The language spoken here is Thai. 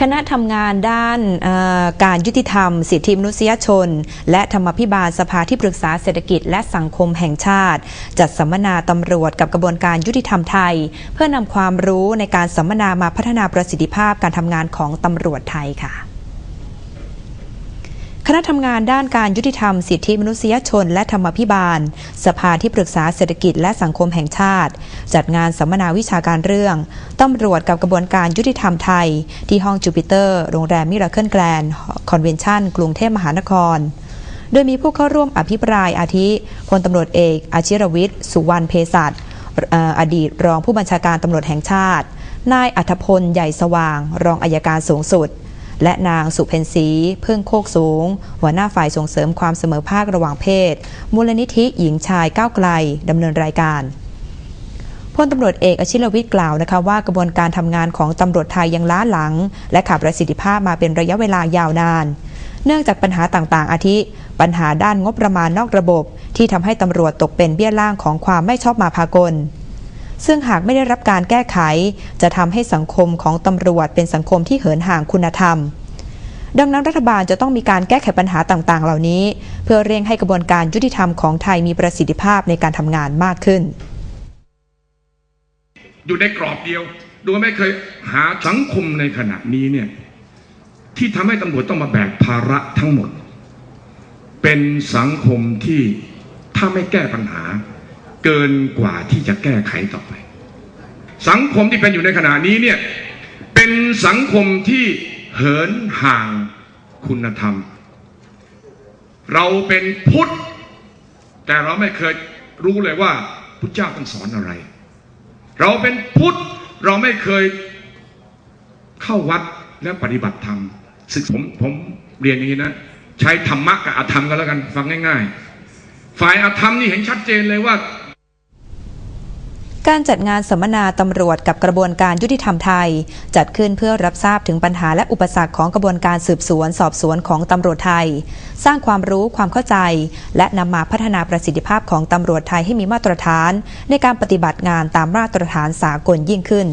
คณะทำงานด้านการยุติธรรม สิทธิมนุษยชน และธรรมพิบาลสภาที่ปรึกษาเศรษฐกิจและสังคมแห่งชาติ จัดสัมมนาตำรวจกับกระบวนการยุติธรรมไทย เพื่อนำความรู้ในการสัมมนามาพัฒนาประสิทธิภาพการทำงานของตำรวจไทยค่ะ คณะทำงานด้านการยุติธรรมสิทธิมนุษยชน และธรรมพิบาล สภาที่ปรึกษาเศรษฐกิจและสังคมแห่งชาติ จัดงานสัมมนาวิชาการเรื่องตำรวจกับกระบวนการยุติธรรมไทย ที่ห้องจูปิเตอร์ โรงแรมมิราเคิลแกรนด์คอนเวนชั่น กรุงเทพมหานครโดยมีผู้เข้าร่วมอภิปรายอาทิพลตำรวจเอกอาชิรวิทย์ สุวรรณเภสัชเอ่ออดีตรองผู้บัญชาการตำรวจแห่งชาติ นายอัธพล ใหญ่สว่าง รองอายการสูงสุด และนางสุเพนศรีเพิ่งโคกสูง หัวหน้าฝ่ายส่งเสริมความเสมอภาคระหว่างเพศ มูลนิธิหญิงชายก้าวไกลดำเนินรายการพลตำรวจเอกอชิรวิทย์กล่าวนะคะว่ากระบวนการทำงานของตำรวจไทยยังล้าหลัง และขาดประสิทธิภาพมาเป็นระยะเวลายาวนาน เนื่องจากปัญหาต่างๆ อาทิ ปัญหาด้านงบประมาณนอกระบบ ที่ทำให้ตำรวจตกเป็นเบี้ยล่างของความไม่ชอบมาพากล ซึ่งหากไม่ได้รับการแก้ไข จะทำให้สังคมของตำรวจเป็นสังคมที่เหินห่างคุณธรรม ดังนั้นรัฐบาลจะต้องมีการแก้ไขปัญหาต่างๆ เหล่านี้ เพื่อเร่งให้กระบวนการยุติธรรมของไทยมีประสิทธิภาพในการทำงานมากขึ้น อยู่ในกรอบเดียวโดยไม่เคยหาสังคมในขณะนี้เนี่ยที่ทำให้ตำรวจต้องมาแบกภาระทั้งหมด เป็นสังคมที่ถ้าไม่แก้ปัญหา เกินกว่าที่จะแก้ไขต่อไป สังคมที่เป็นอยู่ในขณะนี้เนี่ยเป็นสังคมที่เหินห่างคุณธรรม เราเป็นพุทธ แต่เราไม่เคยรู้เลยว่าพุทธเจ้าต้องสอนอะไร เราเป็นพุทธเราไม่เคยเข้าวัดและปฏิบัติธรรมศึกผมผมเรียนอย่างนี้นะ ใช้ธรรมะกับอธรรมกันแล้วกันฟังง่าย ๆ ฝ่ายอธรรมนี่เห็นชัดเจนเลยว่า การจัดงานสัมมนาตำรวจกับกระบวนการยุติธรรมไทย จัดขึ้นเพื่อรับทราบถึงปัญหาและอุปสรรคของกระบวนการสืบสวนสอบสวนของตำรวจไทย สร้างความรู้ความเข้าใจ และนำมาพัฒนาประสิทธิภาพของตำรวจไทยให้มีมาตรฐาน ในการปฏิบัติงานตามมาตรฐานสากลยิ่งขึ้น